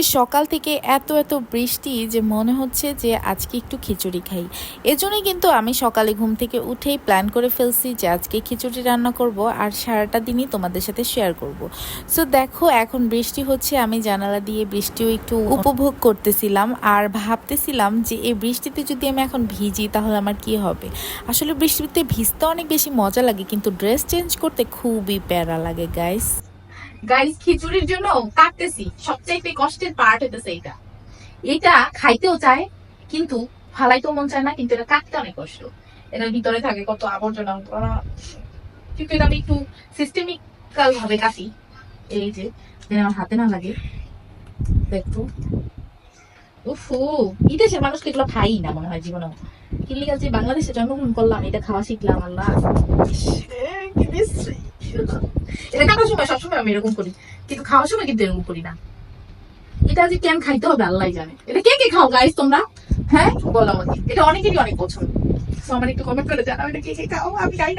আজকে সকাল থেকে এত এত বৃষ্টি যে মনে হচ্ছে যে আজকে একটু খিচুড়ি খাই। এজন্যই কিন্তু আমি সকালে ঘুম থেকে উঠেই প্ল্যান করে ফেলছি যে আজকে খিচুড়ি রান্না করব আর সারাটা দিনই তোমাদের সাথে শেয়ার করব। সো দেখো, এখন বৃষ্টি হচ্ছে, আমি জানালা দিয়ে বৃষ্টিও একটু উপভোগ করতেছিলাম আর ভাবতেছিলাম যে এই বৃষ্টিতে যদি আমি এখন ভিজি তাহলে আমার কি হবে? আসলে বৃষ্টিতে ভিজতে অনেক বেশি মজা লাগে, কিন্তু ড্রেস চেঞ্জ করতে খুবই প্যারা লাগে গাইস গাইস খিচুড়ির জন্য কাটতেছি। সবচাইতে কষ্টের পার্ট হইতেছে এটা এটা খাইতেও চায় কিন্তু ফালাইতেও মন চায় না কিন্তু এটা কাটতে অনেক কষ্ট। এটার ভিতরে থাকে কত আবর্জনা কিন্তু এটা আমি একটু সিস্টেমিক্যাল ভাবে কাটি। এই যে যেন আমার হাতে না লাগে। দেখো। উফু বিদেশের মানুষকে এগুলো খাই না মনে হয় জীবনে কিল্লিগাল যে বাংলাদেশে জন্মগ্রহণ করলাম এটা খাওয়া শিখলাম আল্লাহ। এটা কাটার সময়, সবসময় আমি এরকম করি। কিন্তু খাওয়ার সময় কিন্তু এরকম করি না। এটা যে কেন খাইতে হবে আল্লাহ জানে। এটা কে কে খাও গাইস তোমরা? হ্যাঁ? বলো আমাকে। এটা অনেকেরই অনেক পছন্দ।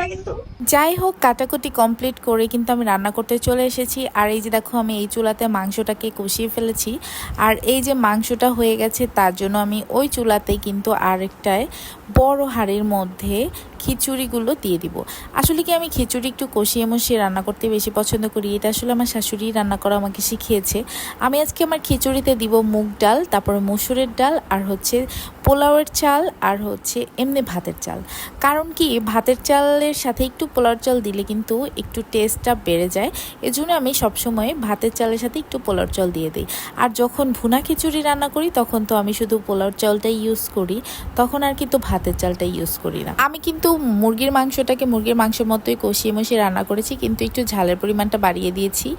কিন্তু। যাই হোক কাটাকুটি কমপ্লিট করে কিন্তু আমি রান্না করতে চলে এসেছি। আর এই যে দেখো, আমি এই চুলাতে মাংসটাকে কষিয়ে ফেলেছি। আর এই যে মাংসটা হয়ে গেছে, তার জন্য আমি ওই চুলাতেই কিন্তু আরেকটায় বড় হাঁড়ির মধ্যে খিচুড়িগুলো দিয়ে দিব। আসলে কি আমি খিচুড়ি একটু কষিয়ে মশিয়ে রান্না করতে বেশি পছন্দ করি? এটা আসলে আমার শাশুড়ি রান্না করা আমাকে শিখিয়েছে। আমি আজকে আমার খিচুড়িতে দিব মুগ ডাল, তারপরে মসুরের ডাল, আর হচ্ছে পোলাওয়ের চাল, আর হচ্ছে এমনি ভাতের চাল। কারণ কি, ভাতের চালের সাথে একটু পোলাওর চাল দিলে কিন্তু একটু টেস্টটা বেড়ে যায়। এজন্য আমি সবসময় ভাতের চালের সাথে একটু পোলাওর চাল দিয়ে দিই। আর যখন ভুনা খিচুড়ি রান্না করি, তখন তো আমি শুধু পোলাওর চালটাই ইউজ করি। তখন আর কিন্তু ভাতের চালটা ইউজ করি না। আমি কিন্তু মুরগির মাংসটাকে মুরগির মাংসের মতোই কষিয়ে মশিয়ে রান্না করেছি, কিন্তু একটু ঝালের পরিমাণটা বাড়িয়ে দিয়েছি।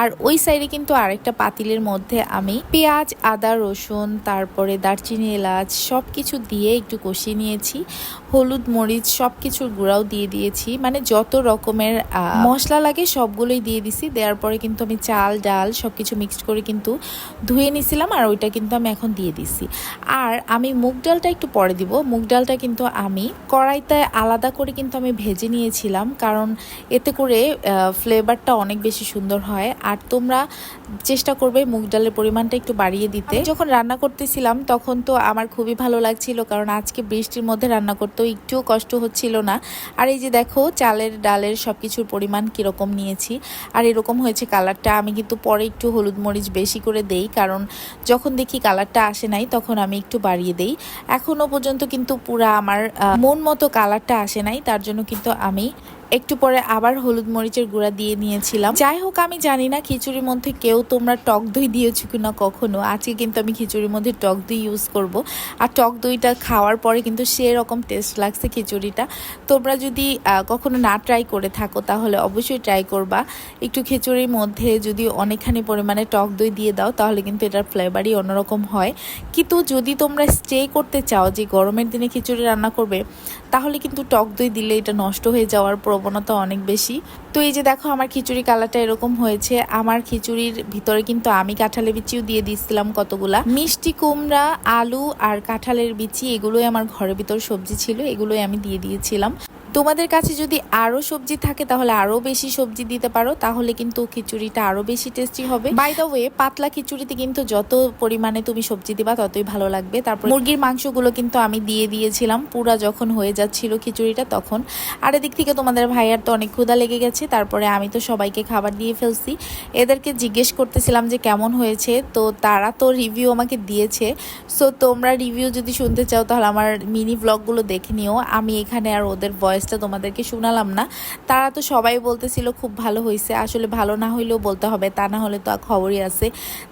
আর ওই সাইডে কিন্তু আরেকটা পাতিলের মধ্যে আমি পেঁয়াজ, আদা, রসুন, তারপরে দারচিনি, এলাচ সব কিছু দিয়ে একটু কষিয়ে নিয়েছি। হলুদ, মরিচ সব কিছুর গুঁড়াও দিয়ে দিয়েছি। মানে যত রকমের মশলা লাগে সবগুলোই দিয়ে দিছি। দেওয়ার পরে কিন্তু আমি চাল, ডাল সব কিছু মিক্সড করে কিন্তু ধুয়ে নিছিলাম আর ওইটা কিন্তু আমি এখন দিয়ে দিছি। আর আমি মুগ ডালটা একটু পরে দিব। মুগ ডালটা কিন্তু আমি কড়াইতে আলাদা করে কিন্তু আমি ভেজে নিয়েছিলাম কারণ এতে করে ফ্লেভারটা অনেক বেশি সুন্দর হয়। আর তোমরা চেষ্টা করবে মুগ ডালের পরিমাণটা একটু বাড়িয়ে দিতে। যখন রান্না করতেছিলাম তখন তো আমার খুবই ভালো লাগছিল কারণ আজকে বৃষ্টির মধ্যে রান্না করতেও একটুও কষ্ট হচ্ছিল না। আর এই যে দেখো, চালের ডালের সব কিছুর পরিমাণ কীরকম নিয়েছি। আর এরকম হয়েছে কালারটা, আমি কিন্তু পরে একটু হলুদ মরিচ বেশি করে দেই, কারণ যখন দেখি কালারটা আসে নাই, তখন আমি একটু বাড়িয়ে দেই। এখনও পর্যন্ত কিন্তু পুরা আমার মন মতো কালারটা আসে নাই, তার জন্য কিন্তু আমি একটু পরে আবার হলুদ মরিচের গুঁড়া দিয়ে নিয়েছিলাম। যাই হোক, আমি জানি না খিচুড়ির মধ্যে কেউ তোমরা টক দই দিয়েছ কিনা কখনো। আজকে কিন্তু আমি খিচুড়ির মধ্যে টক দই ইউজ করব। আর টক দইটা খাওয়ার পরে কিন্তু সেরকম টেস্ট লাগছে খিচুড়িটা। তোমরা যদি কখনো না ট্রাই করে থাকো, তাহলে অবশ্যই ট্রাই করবা। একটু খিচুড়ির মধ্যে যদি অনেকখানি পরিমাণে টক দই দিয়ে দাও, তাহলে কিন্তু এটার ফ্লেভারই অন্যরকম হয়। কিন্তু যদি তোমরা স্টে করতে চাও যে গরমের দিনে খিচুড়ি রান্না করবে, তাহলে কিন্তু টক দই দিলে এটা নষ্ট হয়ে যাওয়ার প্রবণতা অনেক বেশি। তো এই যে দেখো, আমার খিচুড়ি কালারটা এরকম হয়েছে। আমার খিচুড়ির ভিতরে কিন্তু আমি কাঁঠালের বিচিও দিয়ে দিয়েছিলাম কতগুলা। মিষ্টি কুমড়া, আলু আর কাঁঠালের বিচি, এগুলোই আমার ঘরের ভিতর সবজি ছিল, এগুলোই আমি দিয়ে দিয়েছিলাম। তোমাদের কাছে যদি আরও সবজি থাকে, তাহলে আরও বেশি সবজি দিতে পারো। তাহলে কিন্তু খিচুড়িটা আরও বেশি টেস্টি হবে। বাই দ্য ওয়ে পাতলা খিচুড়িতে কিন্তু যত পরিমাণে তুমি সবজি দিবা, ততই ভালো লাগবে। তারপর মুরগির মাংসগুলো কিন্তু আমি দিয়ে দিয়েছিলাম। পুরা যখন হয়ে যাচ্ছিল খিচুড়িটা তখন। আর এদিক থেকে তোমাদের ভাইয়ার তো অনেক ক্ষুধা লেগে গেছে। তারপরে আমি তো সবাইকে খাবার দিয়ে ফেলছি। এদেরকে জিজ্ঞেস করতেছিলাম যে কেমন হয়েছে। তো তারা তো রিভিউ আমাকে দিয়েছে। সো তোমরা রিভিউ যদি শুনতে চাও, তাহলে আমার মিনি ব্লগগুলো দেখে নিও। আমি এখানে আর ওদের ভয়েসটা তোমাদেরকে শোনালাম না। তারা তো সবাই বলতেছিল, খুব ভালো হয়েছে আসলে ভালো না হইলেও বলতে হবে। তা না হলে তো আর খবরই আছে।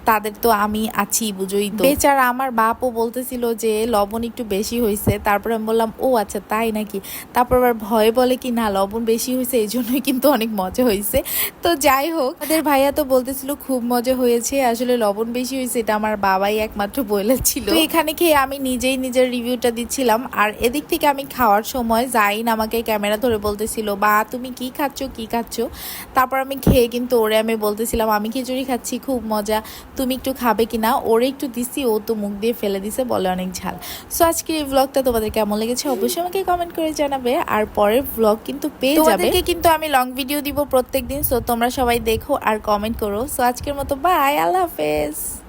তাদের তো আমি আছি, বুঝোই তো। বেচারা আমার বাপও বলতেছিল যে, লবণ একটু বেশি হয়েছে তারপরে আমি বললাম, ও আচ্ছা তাই নাকি? তারপর আবার ভয়ে বলে কি, না, লবণ বেশি হয়েছে এই জন্যই কিন্তু অনেক মজা হয়েছে তো যাই হোক, তাদের ভাইয়া তো বলতেছিল, খুব মজা হয়েছে। আসলে লবণ বেশি হয়েছে এটা আমার বাবাই একমাত্র বলেছিল। এখানে খেয়ে আমি নিজেই নিজের রিভিউটা দিচ্ছিলাম। আর এদিক থেকে আমি খাওয়ার সময় জাইন আমাকে ক্যামেরা ধরে বলতেছিল, বা, তুমি কি খাচ্ছ? কি খাচ্ছ? তারপর আমি খেয়ে কিন্তু ওরে আমি বলতেছিলাম, আমি খিচুড়ি খাচ্ছি, খুব মজা। তুমি একটু খাবে কি না? ওরে একটু দিছি, ও তো মুখ দিয়ে ফেলে দিছে, বলে অনেক ঝাল। সো আজকের এই ব্লগটা তোমাদের কেমন লেগেছে? অবশ্যই আমাকে কমেন্ট করে জানাবে। আর পরের ব্লগ কিন্তু পেয়ে যাবে। কিন্তু আমি লং ভিডিও দিব প্রত্যেকদিন সো তোমরা সবাই দেখো আর কমেন্ট করো। সো আজকের মতো বাই আল্লাহ হাফেজ।